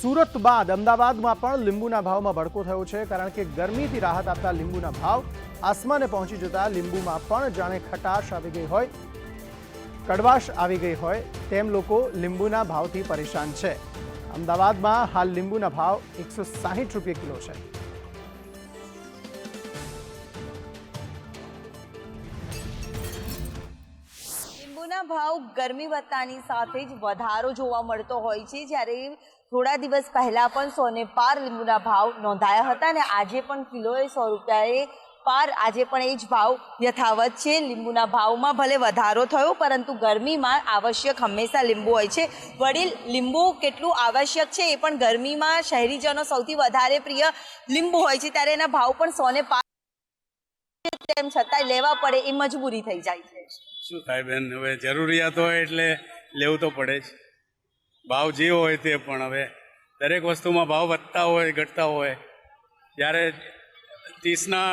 સુરત બાદ અમદાવાદમાં પણ લીંબુના ભાવમાં ભડકો થયો છે, કારણ કે ગરમીથી રાહત આપતા લીંબુના ભાવ આસમાને પહોંચી જતા લીંબુમાં પણ જાણે ખટાશ આવી ગઈ હોય, કડવાશ આવી ગઈ હોય તેમ લોકો લીંબુના ભાવથી પરેશાન છે. અમદાવાદમાં હાલ લીંબુના ભાવ એકસો સાહીઠ રૂપિયા કિલો છે. લીંબુના ભાવ ગરમી વધતાની સાથે જ વધારો જોવા મળતો હોય છે. જ્યારે થોડા દિવસ પહેલા પણ સોને પાર લીંબુના ભાવ નોંધાયા હતા અને આજે પણ કિલોએ સો રૂપિયાએ પાર. આજે પણ એ જ ભાવ યથાવત છે. લીંબુના ભાવમાં ભલે વધારો થયો, પરંતુ ગરમીમાં આવશ્યક હંમેશા લીંબુ હોય છે. વડીલ, લીંબુ કેટલું આવશ્યક છે એ પણ ગરમીમાં શહેરીજનો સૌથી વધારે પ્રિય લીંબુ હોય છે, ત્યારે એના ભાવ પણ સોને પાર. તેમ છતાંય લેવા પડે એ મજબૂરી થઈ જાય છે. શું થાય બેન? હવે જરૂરિયાત હોય એટલે લેવું તો પડે જ. ભાવ જે હોય તે પણ હવે દરેક વસ્તુમાં ભાવ વધતા હોય ઘટતા હોય. જ્યારે ત્રીસના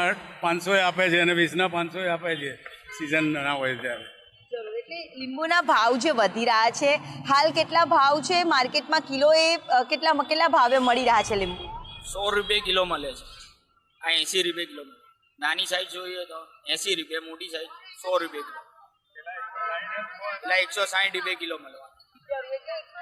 પાંચસોએ આપે છે અને વીસના પાંચસોએ આપે છે સિઝન ના હોય ત્યારે. ચલો, એટલે લીંબુના ભાવ જે વધી રહ્યા છે હાલ કેટલા ભાવ છે? માર્કેટમાં કિલો એ કેટલા કેટલા ભાવે મળી રહ્યા છે લીંબુ? સો રૂપિયા કિલો મળે છે. આ એંસી રૂપિયા કિલો નાની સાઈઝ જોઈએ તો એંસી રૂપિયા મોટી સાઈઝ સો રૂપિયા કિલો. એટલે એકસો સાહીઠ રૂપિયા કિલો મળે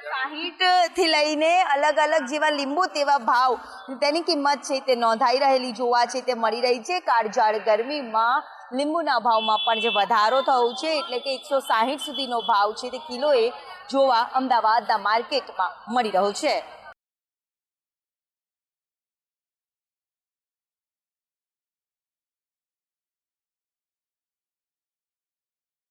સાહીઠથી લઈને અલગ અલગ જેવા લીંબુ તેવા ભાવ. તેની કિંમત છે તે નોંધાઈ રહેલી જોવા છે, તે મળી રહી છે. કાળઝાળ ગરમીમાં લીંબુના ભાવમાં પણ જે વધારો થયો છે, એટલે કે એકસો સાહીઠ સુધીનો ભાવ છે તે કિલોએ જોવા અમદાવાદના માર્કેટમાં મળી રહ્યો છે.